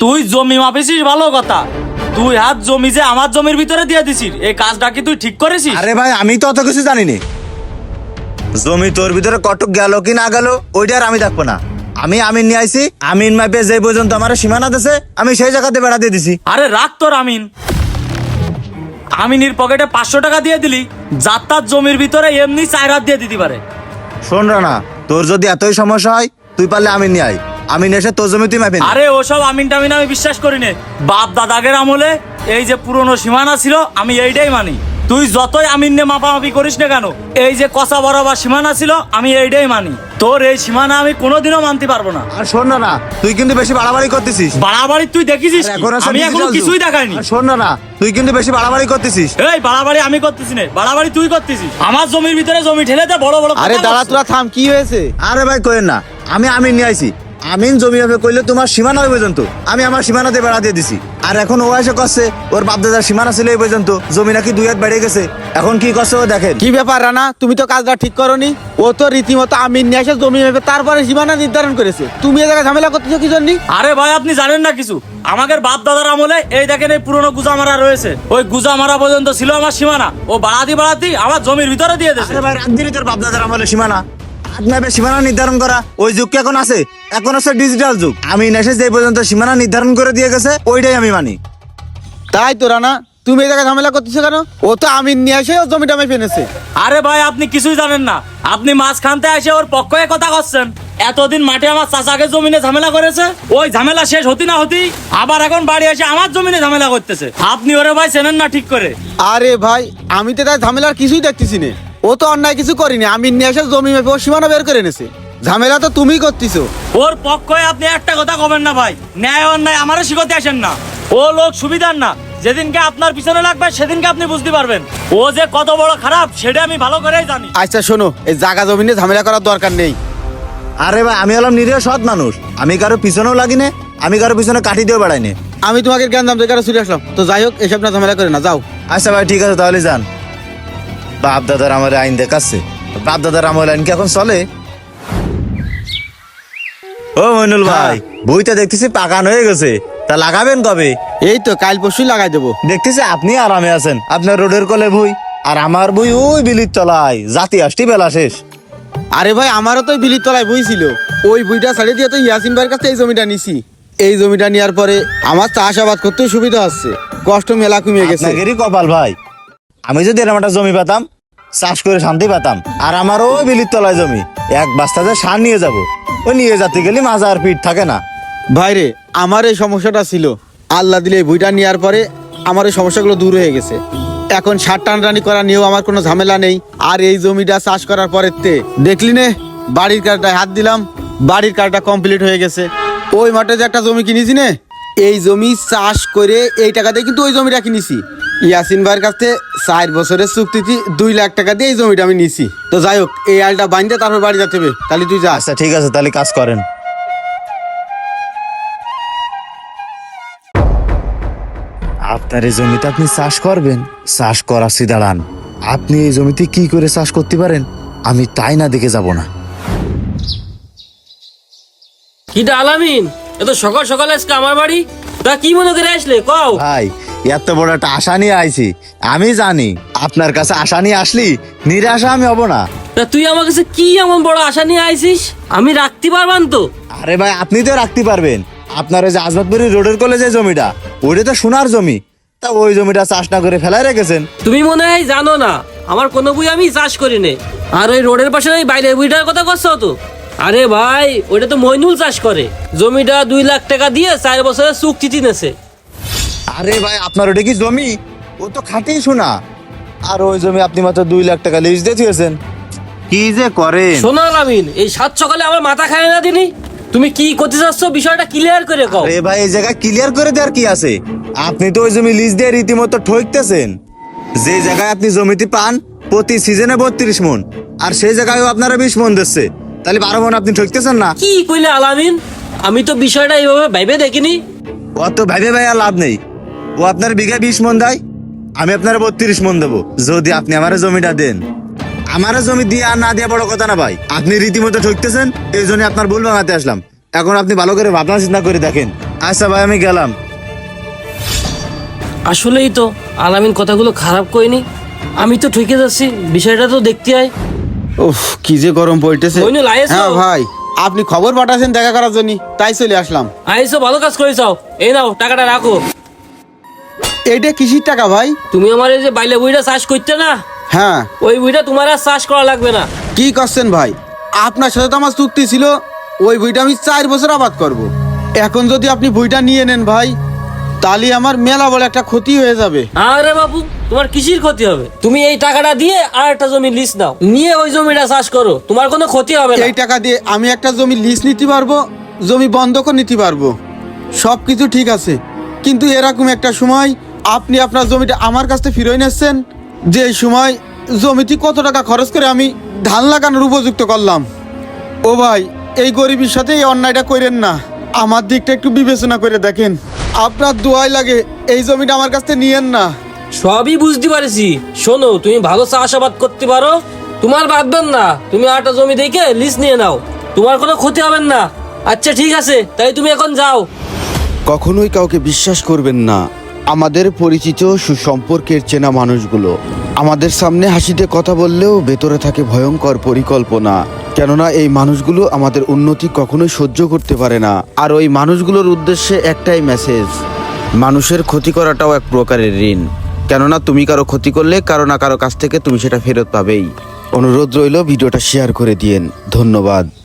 তুই জমি মাপিছিস ভালো কথা। তুই হাত জমি যে আমার জমির ভিতরে দিয়ে দিছিস এই কাজটা কি তুই ঠিক করেছিস? আরে ভাই আমি তো অত কিছু জানি নি জমি তোর ভিতরে কটক গেল কি না গেল ওইটা আর আমি দেখব না। আমি আমিন নিয়ে আইছি আমিন মাপে যে পর্যন্ত আমার সীমানা দিছে আমি সেই জায়গাতে বেড়া দিয়ে দিছি। আরে রাখ তোর আমিন। আমিনের পকেটে পাঁচশো টাকা দিয়ে দিলি যাত্রার জমির ভিতরে এমনি চার হাত দিয়ে দিতে পারে। শোন রানা তোর যদি এতই সমস্যা হয় তুই পারলে আমিন নিয়ে আয়। আমিন এসে তোর জমি তুই মাপে নে। আরে ওসব আমিন টামিন আমি বিশ্বাস করি নে। বাপ দাদাগের আমলে এই যে পুরনো সীমানা ছিল আমি এইটাই মানি। তুই যতই আমিন নে মাপামাপি করিস না কেন এই যে কষা বরাবর সীমানা ছিল আমি এইটাই মানি। তোর এই সীমানা আমি কোনোদিনও মানতে পারব না। আর শোন না না তুই কিন্তু বেশি বাড়াবাড়ি করতেছিস। বাড়াবাড়ি তুই দেখেছিস আমি এখনও। কিছুই দেখাইনি। আর শোন না না তুই কিন্তু বেশি বাড়াবাড়ি করতেছিস। এই বাড়াবাড়ি আমি করতেছি না। বাড়াবাড়ি তুই করতেছিস। আমার জমির ভিতরে জমি ঠেলে দে বড় বড় আরে দাঁড়া। তোরা থাম কি হয়েছে? আরে ভাই কোয়েন না আমি আমিন নিয়ে আইছি। আমিন জমি হবে কইলে তোমার সীমানা ওই পর্যন্ত আমি আমার সীমানাতে বেড়া দিয়ে দিছি। আর এখন ও এসে করছে ওর বাপদাদার সীমানা ছিল এই পর্যন্ত। জমি নাকি দুই হাত বেড়ে গেছে। এখন কি করছে ও দেখেন। কি ব্যাপার রানা? তুমি তো কাজটা ঠিক করনি। ও তো রীতিমতো আমিন নিয়ে এসে জমি ভেবে তারপরে সীমানা নির্ধারণ করেছে। তুমি এ জায়গায় ঝামেলা করতেছো কি জন্য? আরে ভাই আপনি জানেন না কিছু। আমাদের বাপ দাদার আমলে এই দেখেন এই পুরনো গুজামারা রয়েছে। ওই গুজামারা পর্যন্ত ছিল আমার সীমানা। ও বাড়াতি বাড়াতি আমার জমির ভিতরে দিয়ে দিয়েছে। আরে ভাই রাত দিনই তোর বাপদাদার আমলে সীমানা। আপনার সীমানা নির্ধারণ করা ওই যুগ কি এখন আছে? এখন আছে ডিজিটাল যুগ। আমি এসে যে পর্যন্ত সীমানা নির্ধারণ করে দিয়ে গেছে ওইটাই আমি মানি। তাই তো রানা। তুমি এই জায়গায় ঝামেলা করতেছো কেন? ও তো আমিন নিয়ে এসে ও জমিটা মেপে ফেনেছে আরে ভাই আপনি কিছুই জানেন না। আপনি মাঝখানতে এসে ওর পক্ষে কথা করছেন এতদিন মাঠে আমার চাচাকে জমিনে ঝামেলা করেছে। ওই ঝামেলা শেষ হতি না হতি আবার এখন বাড়ি এসে আমার জমিনে ঝামেলা করতেছে। আপনি ওরে ভাই চেনেন না ঠিক করে। আরে ভাই আমি তো তাই ঝামেলার কিছুই দেখতেছি না। ও তো অন্যায় কিছু করিনি আমি নিয়ে এসে জমি মেপে ও সীমানা বের করে এনেছে। ঝামেলা তো তুমি করতেছো। ওর পক্ষে আপনি একটা কথা কবেন না ভাই ন্যায় অন্যায় আমারও শিখতে আসেন না। ও লোক সুবিধার না যেদিনকে আপনার পিছনে লাগবে সেদিনকে আপনি বুঝতে পারবেন। ও যে কত বড় খারাপ সেটা আমি ভালো করেই জানি। আচ্ছা শোনো এই জায়গা জমি নিয়ে ঝামেলা করার দরকার নেই। আরে ভাই আমি হলাম নিরীহ সৎ মানুষ। আমি কারও পিছনেও লাগি না আমি কারও পিছনে কাটি দিয়েও বেড়াই না আমি তোমাকে জ্ঞান দাম থেকে চলে আসলাম। তো যাই হোক এসব না ঝামেলা করে না যাও। আচ্ছা ভাই ঠিক আছে তাহলে যান। বাপ দাদার আমার আইন দেখাচ্ছে। বাপ দাদার আমার আইন কি এখন চলে? ও মইনুল ভাই। বইটা দেখতেছি পাকান হয়ে গেছে। তা লাগাবেন কবে? এই তো কাল পরশুই লাগাই দেবো। দেখতেছি আপনি আরামে আছেন। আপনার রোডের কলে বই আর আমার বই ওই বিলির তলায়। জাতি আসটি বেলা শেষ। আরে ভাই আমারও তো বিলির তলায় বই ছিল। ওই বইটা ছাড়িয়ে দিয়ে তো ইয়াসিন ভাইয়ের কাছে এই জমিটা নিছি। এই জমিটা নেওয়ার পরে আমার চাষাবাদ করতেও সুবিধা হচ্ছে। কষ্ট মেলা কমিয়ে গেছে। কপাল ভাই। আমি যদি এরকম একটা জমি পেতাম, চাষ করে শান্তি পেতাম, আর আমার ওই বিলির তলায় জমি, এক বাস্তাতে সার নিয়ে যাব, ওই নিয়ে যেতে গেলে মাজা আর পিঠ থাকে না। ভাইরে আমার এই সমস্যাটা ছিল। আল্লাহ দিলে এই বইটা নেওয়ার পরে আমার এই সমস্যাগুলো দূর হয়ে গেছে। এখন সার টানটানি করা নিয়েও আমার কোনো ঝামেলা নেই। আর এই জমিটা চাষ করার পরের তে, দেখলি নে, বাড়ির কার্ডটায় হাত দিলাম, বাড়ির কাজটা কমপ্লিট হয়ে গেছে। ওই মাঠে যে একটা জমি কিনেছি নে, এই জমি চাষ করে এই টাকা দিয়ে কিন্তু ওই জমিটা কিনেছি। ইয়াসিন ভাইয়ের কাছে চার বছরের চুক্তিতে দুই লাখ টাকা দিয়ে এই জমিটা আমি নিছি। তো যাই হোক এই আলটা বাঁধতে তারপর বাড়ি যেতে হবে। তাহলে তুই যা। আচ্ছা ঠিক আছে তাহলে কাজ করেন। আপনার এই জমিতে আপনি চাষ করবেন? চাষ করাচ্ছি দাঁড়ান আপনি এই জমিতে কি করে চাষ করতে পারেন? আমি তাই না দেখে যাব না। কিটা আলামিন এত সকাল সকাল আজকে আমার বাড়ি। তা কি মনে করে আসলে? কও। ভাই এত বড় একটা আশা নিয়ে আইছি। আমি জানি আপনার কাছে আশা নিয়ে আসলি নিরাশা আমি হব না। তা তুই আমার কাছে কি এমন বড় আশা নিয়ে আইছিস? আমি রাখতে পারবান তো। আরে ভাই আপনি তো রাখতে পারবেন। আপনার ওই যে আজমতপুরি রোডের কলে যে জমিটা ওইটা তো সোনার জমি। তা ওই জমিটা চাষ না করে ফেলাই রেখেছেন। তুমি মনে হয় জানো না আমার কোনো বই আমি চাষ করি নে। আর ওই রোডের পাশে ওই বাইরের বইটার কথা করছ তো? আরে ভাই ওটা তো মইনুল চাষ করে। জমিটা দুই লাখ টাকা দিয়ে চার বছরের চুক্তি কিনেছে আরে ভাই আপনার ওটা কি জমি? ও তো খাটেই শোনা আর ওই জমি আপনি মাত্র দুই লাখ টাকা লিজ দিয়ে দিয়েছেন। কি যে করেন? শোনো আলামিন এই সাত সকালে আমার মাথা খায় না দিনি? তুমি কি করতে চাচ্ছ বিষয়টা ক্লিয়ার করে কও। আরে ভাই এই জায়গা ক্লিয়ার করে দেওয়ার কি আছে? আপনি তো ওই জমি লিজ দিয়ে রীতিমতো ঠকতেছেন যে জায়গায় আপনি জমিতে পান প্রতি সিজনে বত্রিশ মন। আর সেই জায়গায়ও আপনারা বিশ মন দিচ্ছে। তাহলে বারো মন আপনি ঠকতেছেন না? কি কইলে আলামিন? আমি তো বিষয়টা এইভাবে ভাইবে দেখিনি। অত ভাইবে ভাই আর লাভ নেই। ও আপনার বিঘা বিশ মন দেয়? আমি আপনার বত্রিশ মন দেবো। যদি আপনি আমার জমিটা দেন। আমার জমি দিয়ে আর না দিয়ে বড় কথা না ভাই। আপনি রীতিমতো ঠকতেছেন এই জন্য আপনার ভুল ভাঙাতে আসলাম। এখন আপনি ভালো করে ভাবনা চিন্তা করে দেখেন। আচ্ছা ভাই আমি গেলাম। আসলেই তো আলামিন কথাগুলো খারাপ কইনি। আমি তো ঠকে যাচ্ছি বিষয়টা তো দেখতে হয় উফ কি যে গরম পড়তেছে? হ্যাঁ ভাই আপনি খবর পাঠাছেন দেখা করার জন্য তাই চলে আসলাম। আইসো ভালো কাজ করেছাও এই নাও টাকাটা রাখো। এইটা কিসির টাকা ভাই? তুমি আমার এই যে বাইলে বইটা চাষ করতে না হ্যাঁ। ওই বইটা তোমার আর চাষ করা লাগবে না। কি করছেন ভাই? আপনার সাথে তো আমার চুক্তি ছিল ওই বইটা আমি চার বছর আবাদ করব। এখন যদি আপনি বইটা নিয়ে নেন ভাই তাহলে আমার মেলা বলে একটা ক্ষতি হয়ে যাবে। আরে বাবু তোমার কিসির ক্ষতি হবে? তুমি এই টাকাটা দিয়ে আর একটা জমি লিস নাও। নিয়ে ওই জমিটা চাষ করো তোমার কোনো ক্ষতি হবে না। এই টাকা দিয়ে আমি একটা জমি লিজ নিতে পারব জমি বন্ধকও নিতে পারব। সব কিছু ঠিক আছে কিন্তু এরকম একটা সময় আপনি আপনার জমিটা আমার কাছে ফিরে নিচ্ছেন যে সময় জমিটি কত টাকা খরচ করে আমি ধান লাগানোর উপযুক্ত করলাম। ও ভাই এই গরিবের সাথে এই অন্যায়টা করেন না। আমার দিকটা একটু বিবেচনা করে দেখেন। আপনার দোয়াই লাগে এই জমিটা আমার কাছ থেকে নিয়েন না। সবই বুঝতে পারছি। শোনো তুমি ভালো চাষাবাদ করতে পারো। তোমার বাদবেন না তুমি আরেকটা জমি দেখে লিস নিয়ে নাও। তোমার কোনো ক্ষতি হবে না। আচ্ছা ঠিক আছে তাই তুমি এখন যাও। কখনোই কাউকে বিশ্বাস করবেন না। আমাদের পরিচিত সুসম্পর্কের চেনা মানুষগুলো। আমাদের সামনে হাসিতে কথা বললেও ভেতরে থাকে ভয়ঙ্কর পরিকল্পনা। কেননা এই মানুষগুলো আমাদের উন্নতি কখনোই সহ্য করতে পারে না। আর ওই মানুষগুলোর উদ্দেশ্যে একটাই মেসেজ মানুষের ক্ষতি করাটাও এক প্রকারের ঋণ। কেননা তুমি কারও ক্ষতি করলে, কারও না কারও কাছ থেকে তুমি সেটা ফেরত পাবেই। অনুরোধ রইল ভিডিওটা শেয়ার করে দিয়েন। ধন্যবাদ।